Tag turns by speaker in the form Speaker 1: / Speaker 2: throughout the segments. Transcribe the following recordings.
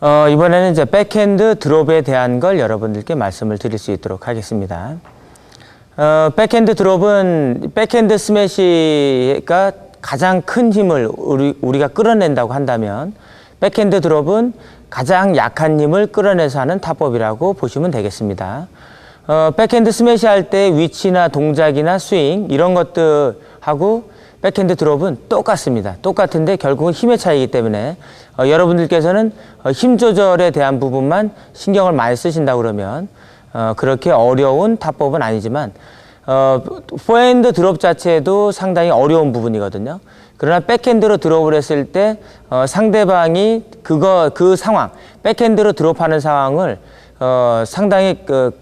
Speaker 1: 어, 이번에는 이제 백핸드 드롭에 대한 걸 여러분들께 말씀을 드릴 수 있도록 하겠습니다. 어, 백핸드 드롭은 백핸드 스매시가 가장 큰 힘을 우리, 우리가 끌어낸다고 한다면 백핸드 드롭은 가장 약한 힘을 끌어내서 하는 타법이라고 보시면 되겠습니다. 어, 백핸드 스매시 할 때 위치나 동작이나 스윙 이런 것들하고 백핸드 드롭은 똑같습니다. 똑같은데 결국은 힘의 차이이기 때문에 어, 여러분들께서는 어, 힘 조절에 대한 부분만 신경을 많이 쓰신다 그러면 어, 그렇게 어려운 타법은 아니지만 어, 포핸드 드롭 자체도 상당히 어려운 부분이거든요. 그러나 백핸드로 드롭을 했을 때 어, 상대방이 그거 그 상황 백핸드로 드롭하는 상황을 어, 상당히 그,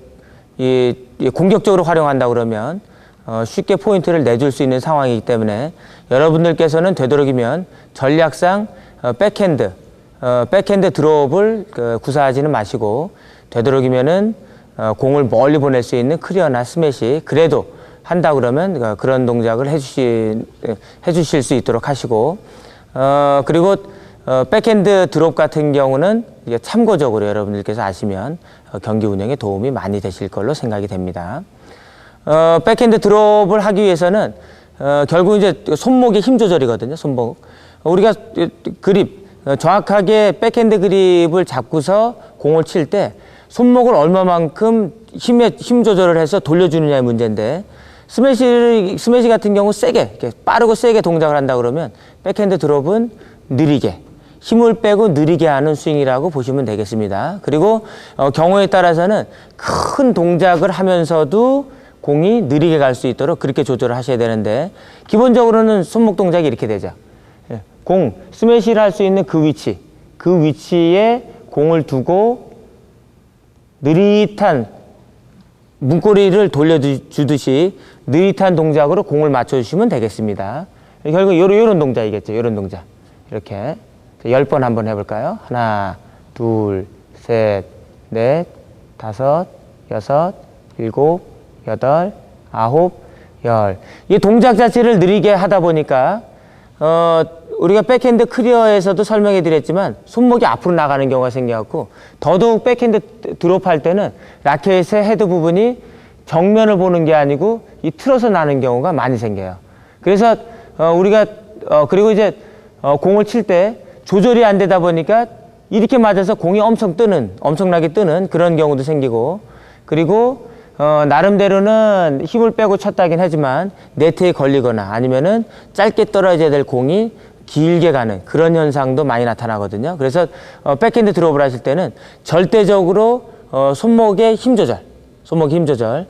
Speaker 1: 이, 이 공격적으로 활용한다 그러면 어, 쉽게 포인트를 내줄 수 있는 상황이기 때문에 여러분들께서는 되도록이면 전략상 어, 백핸드 어, 백핸드 드롭을 그, 구사하지는 마시고 되도록이면은 어, 공을 멀리 보낼 수 있는 클리어나 스매시 그래도 한다 그러면 어, 그런 동작을 해주시, 해주실 수 있도록 하시고 어, 그리고 어, 백핸드 드롭 같은 경우는 참고적으로 여러분들께서 아시면 어, 경기 운영에 도움이 많이 되실 걸로 생각이 됩니다. 어, 백핸드 드롭을 하기 위해서는 어, 결국 이제 손목의 힘 조절이거든요. 손목. 우리가 그립 어, 정확하게 백핸드 그립을 잡고서 공을 칠 때 손목을 얼마만큼 힘에 힘 조절을 해서 돌려주느냐의 문제인데 스매시 스매시 같은 경우 세게 빠르고 세게 동작을 한다 그러면 백핸드 드롭은 느리게 힘을 빼고 느리게 하는 스윙이라고 보시면 되겠습니다. 그리고 어, 경우에 따라서는 큰 동작을 하면서도 공이 느리게 갈 수 있도록 그렇게 조절을 하셔야 되는데 기본적으로는 손목 동작이 이렇게 되죠. 예, 공 스매시를 할 수 있는 그 위치, 그 위치에 공을 두고 느릿한 문고리를 돌려주듯이 느릿한 동작으로 공을 맞춰주시면 되겠습니다. 결국 이런, 이런 동작이겠죠. 이런 동작. 이렇게 열 번 한번 해볼까요? 하나, 둘, 셋, 넷, 다섯, 여섯, 일곱, 여덟, 아홉, 열. 이 동작 자체를 느리게 하다 보니까 어, 우리가 백핸드 클리어에서도 설명해 드렸지만 손목이 앞으로 나가는 경우가 생겨갖고 더더욱 백핸드 드롭할 때는 라켓의 헤드 부분이 정면을 보는 게 아니고 이 틀어서 나는 경우가 많이 생겨요. 그래서 어, 우리가 어, 그리고 이제 어, 공을 칠 때 조절이 안 되다 보니까 이렇게 맞아서 공이 엄청 뜨는 엄청나게 뜨는 그런 경우도 생기고 그리고 어, 나름대로는 힘을 빼고 쳤다긴 하지만 네트에 걸리거나 아니면은 짧게 떨어져야 될 공이 길게 가는 그런 현상도 많이 나타나거든요. 그래서 어, 백핸드 드롭을 하실 때는 절대적으로 어, 손목의 힘 조절, 손목 힘 조절,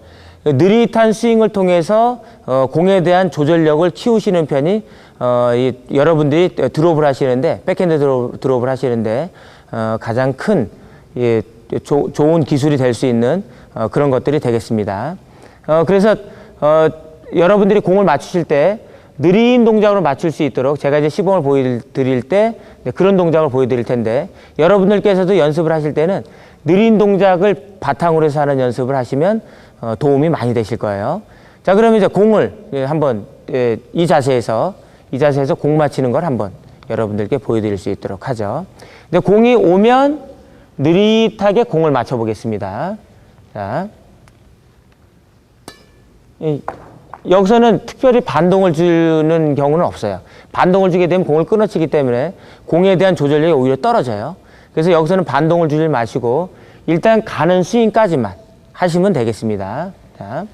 Speaker 1: 느릿한 스윙을 통해서 어, 공에 대한 조절력을 키우시는 편이 어, 이, 여러분들이 드롭을 하시는데 백핸드 드롭, 드롭을 하시는데 어, 가장 큰 예, 조, 좋은 기술이 될 수 있는 어, 그런 것들이 되겠습니다. 어, 그래서 어, 여러분들이 공을 맞추실 때 느린 동작으로 맞출 수 있도록 제가 이제 시범을 보여드릴 때 네, 그런 동작을 보여드릴 텐데 여러분들께서도 연습을 하실 때는 느린 동작을 바탕으로 해서 하는 연습을 하시면 어, 도움이 많이 되실 거예요. 자, 그러면 이제 공을 예, 한번 예, 이 자세에서 이 자세에서 공 맞히는 걸 한번 여러분들께 보여드릴 수 있도록 하죠. 근데 공이 오면 느릿하게 공을 맞춰 보겠습니다. 자. 이, 여기서는 특별히 반동을 주는 경우는 없어요. 반동을 주게 되면 공을 끊어치기 때문에 공에 대한 조절력이 오히려 떨어져요. 그래서 여기서는 반동을 주지 마시고 일단 가는 스윙까지만 하시면 되겠습니다. 자,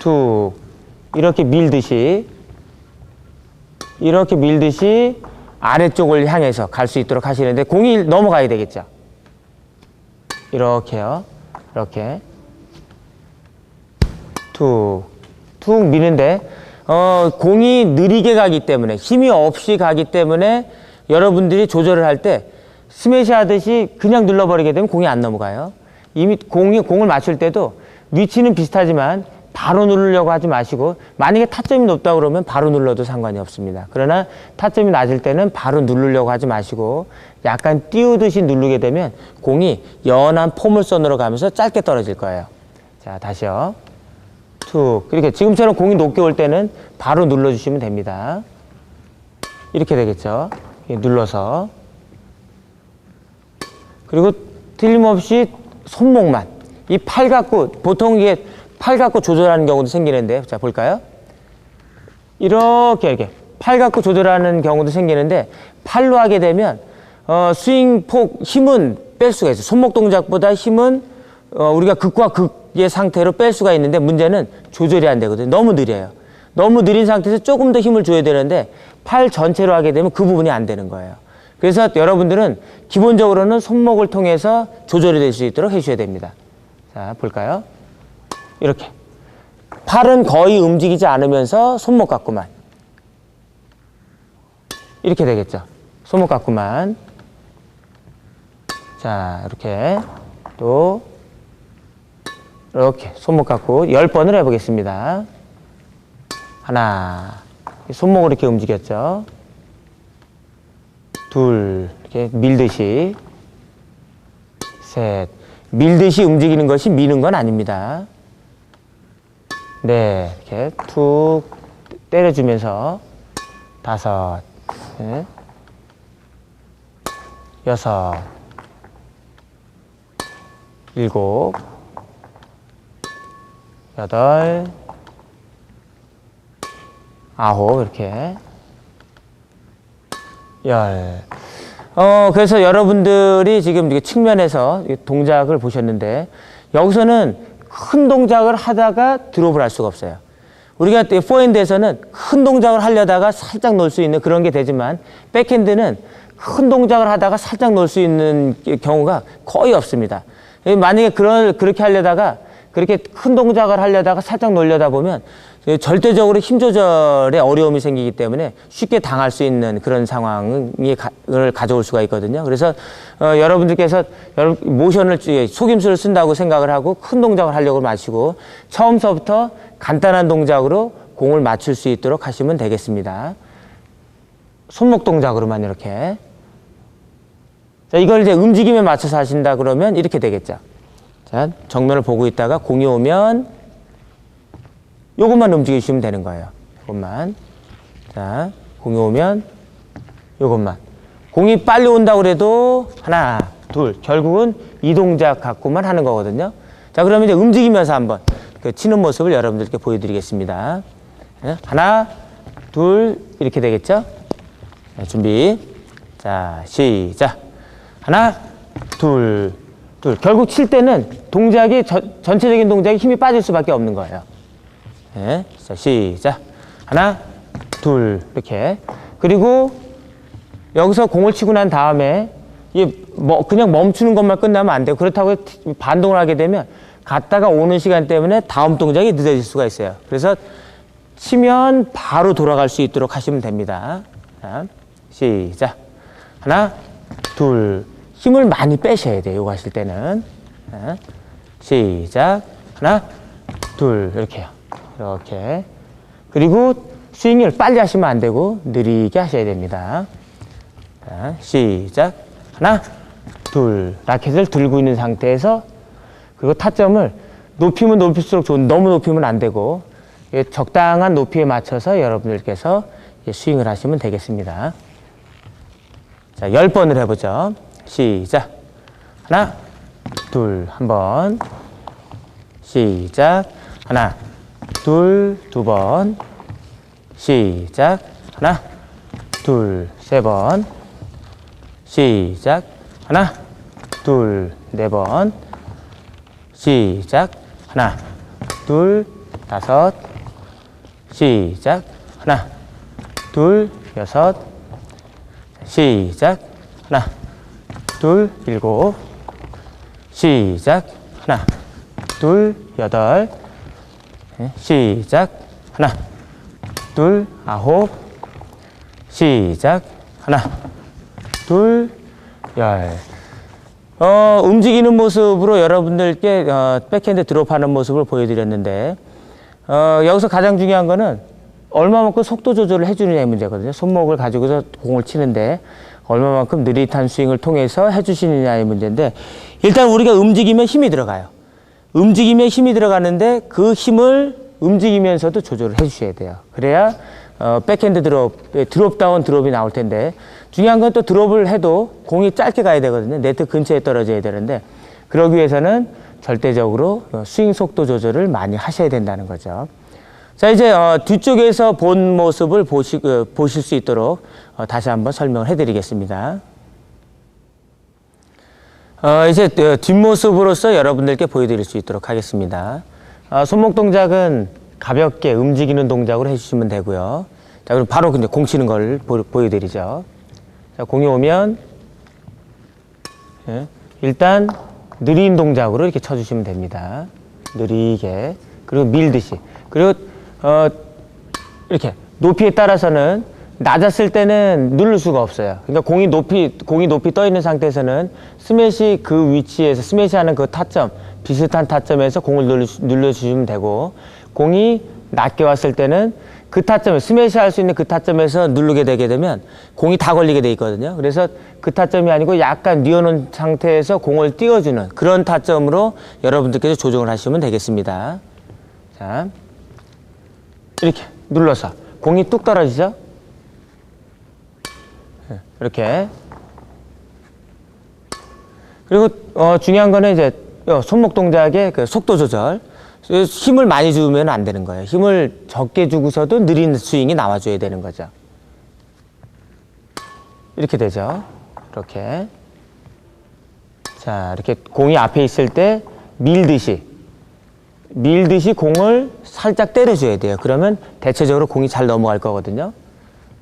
Speaker 1: 툭 이렇게 밀듯이 이렇게 밀듯이 아래쪽을 향해서 갈 수 있도록 하시는데 공이 넘어가야 되겠죠. 이렇게요. 이렇게 툭, 툭 미는데 어, 공이 느리게 가기 때문에 힘이 없이 가기 때문에 여러분들이 조절을 할 때 스매시 하듯이 그냥 눌러버리게 되면 공이 안 넘어가요. 이미 공이 공을 맞출 때도 위치는 비슷하지만 바로 누르려고 하지 마시고 만약에 타점이 높다 그러면 바로 눌러도 상관이 없습니다. 그러나 타점이 낮을 때는 바로 누르려고 하지 마시고 약간 띄우듯이 누르게 되면 공이 연한 포물선으로 가면서 짧게 떨어질 거예요. 자, 다시요. 툭. 이렇게 지금처럼 공이 높게 올 때는 바로 눌러주시면 됩니다. 이렇게 되겠죠. 눌러서. 그리고 틀림없이 손목만 이 팔 갖고 보통 이게 팔 갖고 조절하는 경우도 생기는데 자 볼까요? 이렇게 이렇게 팔 갖고 조절하는 경우도 생기는데 팔로 하게 되면 어, 스윙 폭 힘은 뺄 수가 있어요. 손목 동작보다 힘은 어, 우리가 극과 극의 상태로 뺄 수가 있는데 문제는 조절이 안 되거든요. 너무 느려요. 너무 느린 상태에서 조금 더 힘을 줘야 되는데 팔 전체로 하게 되면 그 부분이 안 되는 거예요. 그래서 여러분들은 기본적으로는 손목을 통해서 조절이 될 수 있도록 해주셔야 됩니다. 자, 볼까요? 이렇게. 팔은 거의 움직이지 않으면서 손목 갖고만. 이렇게 되겠죠. 손목 갖고만. 자, 이렇게. 또, 이렇게 손목 갖고 열 번을 해보겠습니다. 하나. 손목을 이렇게 움직였죠. 둘. 이렇게 밀듯이. 셋. 밀듯이 움직이는 것이 미는 건 아닙니다. 네, 이렇게 툭 때려주면서 다섯, 넷, 여섯, 일곱, 여덟, 아홉 이렇게 열. 어, 그래서 여러분들이 지금 이게 측면에서 이 동작을 보셨는데 여기서는 큰 동작을 하다가 드롭을 할 수가 없어요. 우리가 이 포핸드에서는 큰 동작을 하려다가 살짝 놓을 수 있는 그런 게 되지만 백핸드는 큰 동작을 하다가 살짝 놓을 수 있는 경우가 거의 없습니다. 만약에 그런 그렇게 하려다가 그렇게 큰 동작을 하려다가 살짝 놀려다 보면 절대적으로 힘 조절에 어려움이 생기기 때문에 쉽게 당할 수 있는 그런 상황을 가져올 수가 있거든요. 그래서 어, 여러분들께서 여러- 모션을 찌- 속임수를 쓴다고 생각을 하고 큰 동작을 하려고 마시고 처음서부터 간단한 동작으로 공을 맞출 수 있도록 하시면 되겠습니다. 손목 동작으로만 이렇게. 자, 이걸 이제 움직임에 맞춰서 하신다 그러면 이렇게 되겠죠. 자, 정면을 보고 있다가 공이 오면 요것만 움직이시면 되는 거예요. 요것만. 자, 공이 오면 요것만. 공이 빨리 온다고 그래도 하나, 둘. 결국은 이 동작 갖고만 하는 거거든요. 자, 그러면 이제 움직이면서 한번 그 치는 모습을 여러분들께 보여드리겠습니다. 예, 하나, 둘, 이렇게 되겠죠? 자, 준비. 자, 시작. 하나, 둘, 둘. 결국 칠 때는 동작이, 저- 전체적인 동작이 힘이 빠질 수밖에 없는 거예요. 네. 자, 시작. 하나, 둘, 이렇게. 그리고 여기서 공을 치고 난 다음에 이게 뭐 그냥 멈추는 것만 끝나면 안 돼요. 그렇다고 티- 반동을 하게 되면 갔다가 오는 시간 때문에 다음 동작이 늦어질 수가 있어요. 그래서 치면 바로 돌아갈 수 있도록 하시면 됩니다. 자, 시작. 하나, 둘. 힘을 많이 빼셔야 돼요. 이거 하실 때는. 자, 시작. 하나, 둘. 이렇게요. 이렇게. 그리고 스윙을 빨리 하시면 안 되고 느리게 하셔야 됩니다. 자, 시작. 하나, 둘. 라켓을 들고 있는 상태에서 그리고 타점을 높이면 높일수록 좋은 너무 높이면 안 되고 예, 적당한 높이에 맞춰서 여러분들께서 예, 스윙을 하시면 되겠습니다. 자, 열 번을 해보죠. 시작. 하나, 둘, 한 번. 시작. 하나, 둘, 두 번. 시작. 하나, 둘, 세 번. 시작. 하나, 둘, 네 번. 시작. 하나, 둘, 다섯. 시작. 하나, 둘, 여섯. 시작. 하나, 둘, 일곱. 시작. 하나, 둘, 여덟. 네, 시작. 하나, 둘, 아홉. 시작. 하나, 둘, 열. 어, 움직이는 모습으로 여러분들께 어, 백핸드 드롭하는 모습을 보여드렸는데 어, 여기서 가장 중요한 거는 얼마만큼 속도 조절을 해주느냐의 문제거든요. 손목을 가지고서 공을 치는데 얼마만큼 느릿한 스윙을 통해서 해주시느냐의 문제인데 일단 우리가 움직이면 힘이 들어가요. 움직이면 힘이 들어가는데 그 힘을 움직이면서도 조절을 해주셔야 돼요. 그래야 어, 백핸드 드롭, 예, 드롭 다운 드롭이 나올 텐데 중요한 건 또 드롭을 해도 공이 짧게 가야 되거든요. 네트 근처에 떨어져야 되는데 그러기 위해서는 절대적으로 어, 스윙 속도 조절을 많이 하셔야 된다는 거죠. 자 이제 어, 뒤쪽에서 본 모습을 보시, 어, 보실 수 있도록 어, 다시 한번 설명을 해드리겠습니다. 어, 이제 어, 뒷모습으로서 여러분들께 보여드릴 수 있도록 하겠습니다. 어, 손목 동작은 가볍게 움직이는 동작으로 해주시면 되고요. 자, 그럼 바로 근데 공 치는 걸 보, 보여드리죠. 자, 공이 오면 예, 일단 느린 동작으로 이렇게 쳐주시면 됩니다. 느리게 그리고 밀듯이 그리고 어, 이렇게 높이에 따라서는 낮았을 때는 누를 수가 없어요. 그러니까 공이 높이 공이 높이 떠 있는 상태에서는 스매시 그 위치에서 스매시하는 그 타점 비슷한 타점에서 공을 눌러, 눌러주시면 되고 공이 낮게 왔을 때는 그 타점 스매시 할 수 있는 그 타점에서 누르게 되게 되면 공이 다 걸리게 돼 있거든요. 그래서 그 타점이 아니고 약간 뉘어놓은 상태에서 공을 띄워주는 그런 타점으로 여러분들께서 조정을 하시면 되겠습니다. 자, 이렇게 눌러서 공이 뚝 떨어지죠? 예, 이렇게. 그리고 어, 중요한 거는 이제 요 손목 동작의 그 속도 조절. 힘을 많이 주면 안 되는 거예요. 힘을 적게 주고서도 느린 스윙이 나와줘야 되는 거죠. 이렇게 되죠. 이렇게. 자, 이렇게 공이 앞에 있을 때 밀듯이 밀듯이 공을 살짝 때려줘야 돼요. 그러면 대체적으로 공이 잘 넘어갈 거거든요.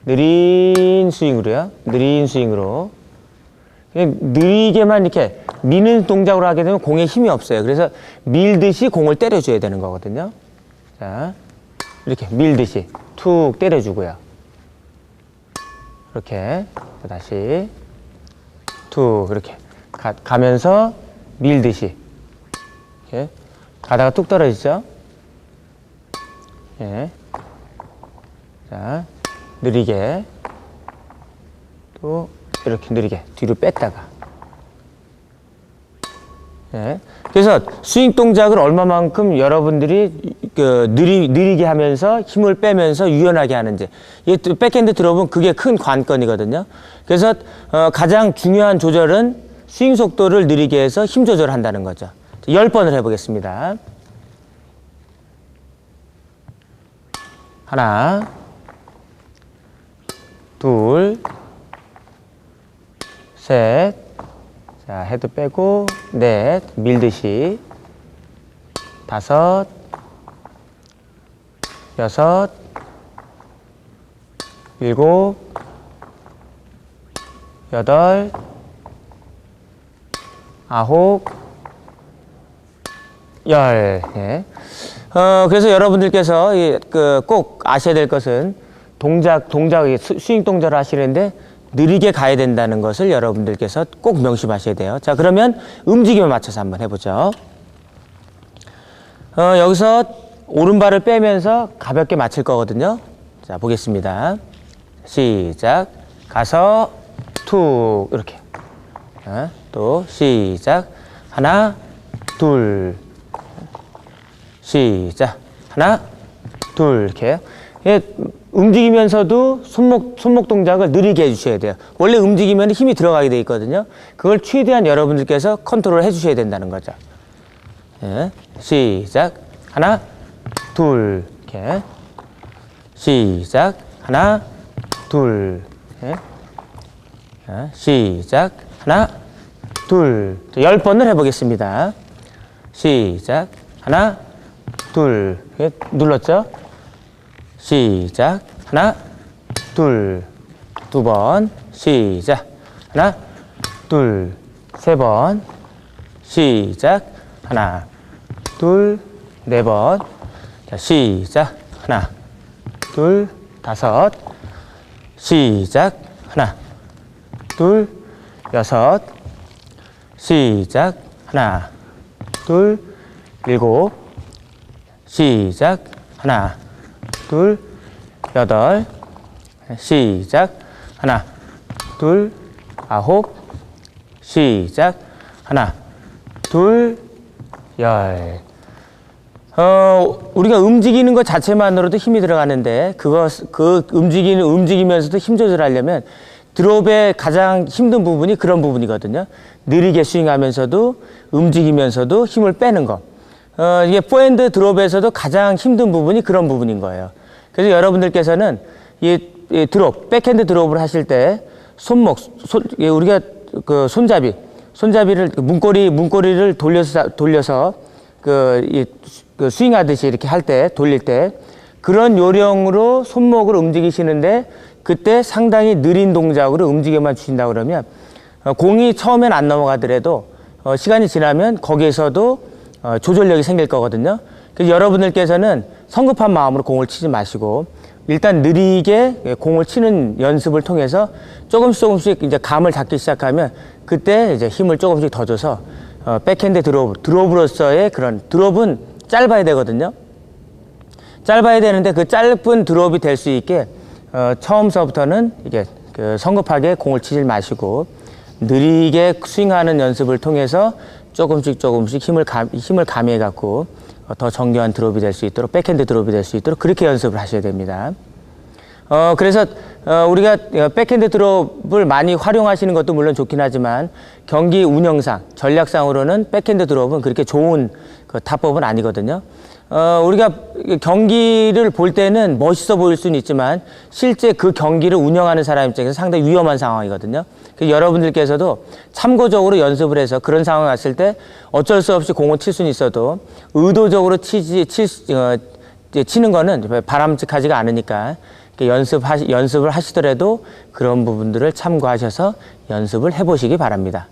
Speaker 1: 느린 스윙으로요. 느린 스윙으로. 느리게만 이렇게 미는 동작으로 하게 되면 공에 힘이 없어요. 그래서 밀듯이 공을 때려줘야 되는 거거든요. 자, 이렇게 밀듯이 툭 때려주고요. 이렇게 또 다시 툭 이렇게 가, 가면서 밀듯이 이렇게 가다가 뚝 떨어지죠. 예. 자, 느리게 또 이렇게 느리게 뒤로 뺐다가 예. 그래서 스윙 동작을 얼마만큼 여러분들이 그 느리, 느리게 하면서 힘을 빼면서 유연하게 하는지 이 백핸드 드롭은 그게 큰 관건이거든요. 그래서 어, 가장 중요한 조절은 스윙 속도를 느리게 해서 힘 조절을 한다는 거죠. 열 번을 해보겠습니다. 하나, 둘, 셋, 자, 헤드 빼고, 넷, 밀듯이, 다섯, 여섯, 일곱, 여덟, 아홉, 열. 예. 어, 그래서 여러분들께서 이, 그, 꼭 아셔야 될 것은 동작, 동작, 이 스- 스윙 동작을 하시는데 느리게 가야 된다는 것을 여러분들께서 꼭 명심하셔야 돼요. 자, 그러면 움직임에 맞춰서 한번 해보죠. 어, 여기서 오른발을 빼면서 가볍게 맞힐 거거든요. 자, 보겠습니다. 시작. 가서 툭 이렇게. 자, 또 시작. 하나, 둘. 시작. 하나, 둘 이렇게. 예, 움직이면서도 손목 손목 동작을 느리게 해주셔야 돼요. 원래 움직이면 힘이 들어가게 돼 있거든요. 그걸 최대한 여러분들께서 컨트롤 해주셔야 된다는 거죠. 예, 시작. 하나, 둘 이렇게. 시작. 하나, 둘. 자, 시작. 하나, 둘. 열 번을 해보겠습니다. 시작. 하나, 둘. 이렇게 눌렀죠? 시작. 하나, 둘. 두 번. 시작. 하나, 둘. 세 번. 시작. 하나, 둘. 네 번. 자, 시작. 하나, 둘. 다섯. 시작. 하나, 둘. 여섯. 시작. 하나, 둘. 일곱. 시작. 하나, 둘, 여덟. 시작. 하나, 둘, 아홉. 시작. 하나, 둘, 열. 어, 우리가 움직이는 것 자체만으로도 힘이 들어가는데, 그거, 그 움직이는, 움직이면서도 힘 조절하려면 드롭의 가장 힘든 부분이 그런 부분이거든요. 느리게 스윙하면서도 움직이면서도 힘을 빼는 거. 어, 이게 포핸드 드롭에서도 가장 힘든 부분이 그런 부분인 거예요. 그래서 여러분들께서는 이, 이 드롭, 백핸드 드롭을 하실 때 손목, 손, 이 우리가 그 손잡이, 손잡이를 그 문고리, 문고리를 돌려서, 돌려서 그, 이, 그 스윙하듯이 이렇게 할 때, 돌릴 때 그런 요령으로 손목을 움직이시는데 그때 상당히 느린 동작으로 움직여만 주신다 그러면 어, 공이 처음엔 안 넘어가더라도 어, 시간이 지나면 거기에서도 어, 조절력이 생길 거거든요. 그래서 여러분들께서는 성급한 마음으로 공을 치지 마시고 일단 느리게 공을 치는 연습을 통해서 조금씩 조금씩 이제 감을 잡기 시작하면 그때 이제 힘을 조금씩 더 줘서 어, 백핸드 드롭, 드롭으로서의 그런 드롭은 짧아야 되거든요. 짧아야 되는데 그 짧은 드롭이 될 수 있게 어, 처음서부터는 이게 그 성급하게 공을 치지 마시고 느리게 스윙하는 연습을 통해서 조금씩 조금씩 힘을 감, 힘을 가미해 갖고 어, 더 정교한 드롭이 될 수 있도록 백핸드 드롭이 될 수 있도록 그렇게 연습을 하셔야 됩니다. 어, 그래서, 어, 우리가 어, 백핸드 드롭을 많이 활용하시는 것도 물론 좋긴 하지만 경기 운영상, 전략상으로는 백핸드 드롭은 그렇게 좋은 그 타법은 아니거든요. 어, 우리가 경기를 볼 때는 멋있어 보일 수는 있지만 실제 그 경기를 운영하는 사람 입장에서 상당히 위험한 상황이거든요. 그래서 여러분들께서도 참고적으로 연습을 해서 그런 상황이 왔을 때 어쩔 수 없이 공을 칠 수는 있어도 의도적으로 치지, 칠, 수- 어, 치는 거는 바람직하지가 않으니까 이렇게 연습 연습을 하시더라도 그런 부분들을 참고하셔서 연습을 해보시기 바랍니다.